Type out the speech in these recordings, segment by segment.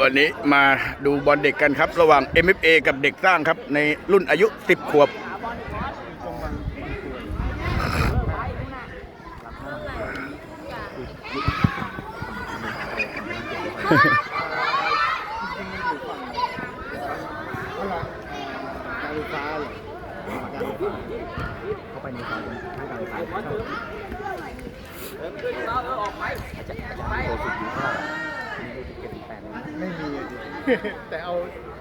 วันนี้มาดูบอลเด็กกันครับ ระหว่าง MFA กับเด็กสร้างครับ ในรุ่นอายุ 10 ขวบ เข้าไปในซอยข้างการไฟฟ้าเข้าอาจจะอาจจะโตสุดอยู่เท่าไหร่เจ็ดสิบแปดนะ ไม่มีอะดิ แต่เอา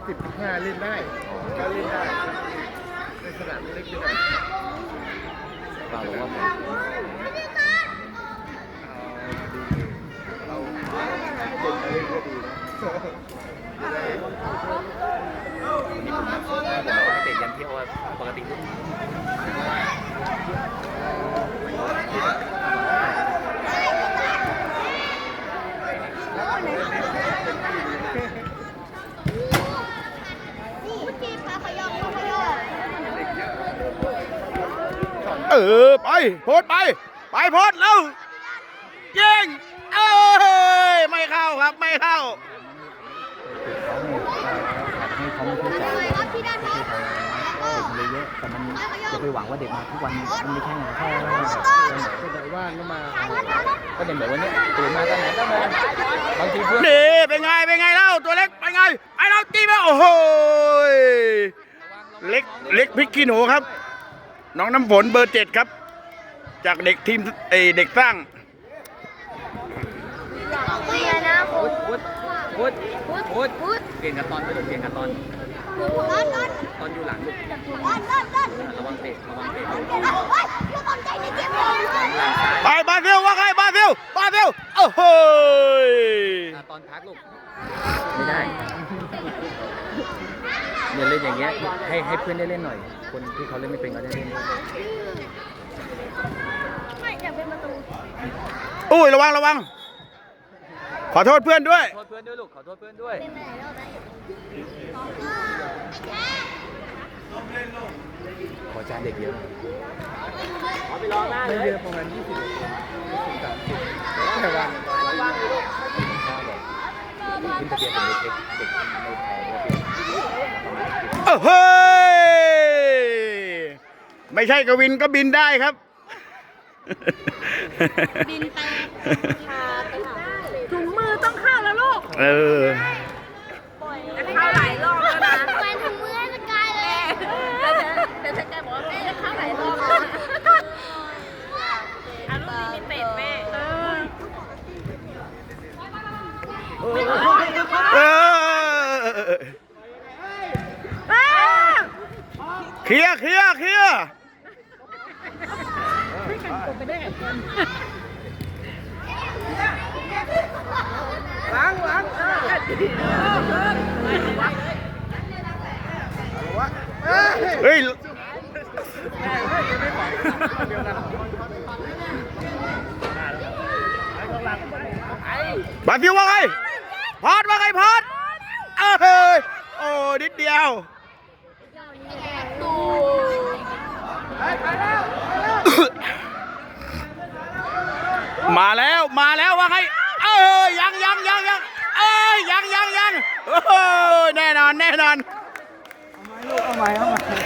สิบห้าเล่นได้ก็เล่นได้ในสนามเล็กๆด้วยเปล่าหรือว่าผมเอาเด็กมาเล่นก็ดีนะวันนี้ผมแบบผมบอกให้เตะยันเที่ยวว่าปกติทุก พี่พาขยองขยอง เออ ไปโพดไป ไปโพดแล้วยิงเอ้ยไม่เข้าครับไม่เข้าจะแต่มันจะไปหวังว่าเด็กมาทุกวันมันไม่ใช่ไงแค่ก็แต่ว่างก็มาก็เด็กแบบวันนี้ตื่นมาตอนไหนก็มาบางทีเพื่อนนี่เป็นไงเป็นไงเล่าตัวเล็กเป็นไงไปเราตีไปโอ้โห เล็กเล็กพริกขี้หนูครับ น้องน้ำฝนเบอร์เจ็ดครับ จากเด็กทีมเอยเด็กสร้างไม่นะผมพุทธพุทธพุทธพุทธพุทธเปลี่ยนกับตอนไปดูเปลี่ยนกับตอนต้นต้นตอนอยู่หลังลูกต้นต้นต้นระวังเตะระวังเตะเฮ้ยลูกบอลใจในเกมเลยหลังซ้ายไปบาซิลว่าไงบาซิลบาซิลโอ้โหยอะตอนพักลูกไม่ได้ เนี่ยเล่นอย่างเงี้ยให้ให้เพื่อนได้เล่นหน่อย คนที่เขาเล่นไม่เป็นก็ได้เล่นด้วยไม่อยากเป็นประตูอุ้ยระวังระวัง ขอโทษเพื่อนด้วย ขอโทษเพื่อนด้วยลูกขอโทษเพื่อนด้วย เป็นไปไหนแล้วได้ขอจานเด็กเยอะไม่เยอะประมาณยี่สิบคนยี่สิบสามสิบแต่วันข้าวบอกขึ้นทะเบียนเป็นเด็กเด็กในแผงแล้ว เปลี่ยนโอ้โหยไม่ใช่กวินก็บินได้ครับ บินแตกขาไปหาถุงมือต้องเข้าแล้วลูก เออจะเข้าหลายรอบแล้วนะไปถุงมือให้สกายเลยเดี๋ยวสกายบอกว่าแม่จะเข้าหลายรอบแล้วอารุ่นลิมิเต็ดแม่เออเออ เคลียร์เคลียร์เคลียร์เฮ้ยบาซิวว่าไงพอดว่าไงพอดเอ้ยโอ้นิดเดียว มาแล้วมาแล้วว่าไงเอ้ยยังยังยังยังเอ้ยยังยังยังโอ้ยแน่นอนแน่นอนเอาไหม่เอาไหม่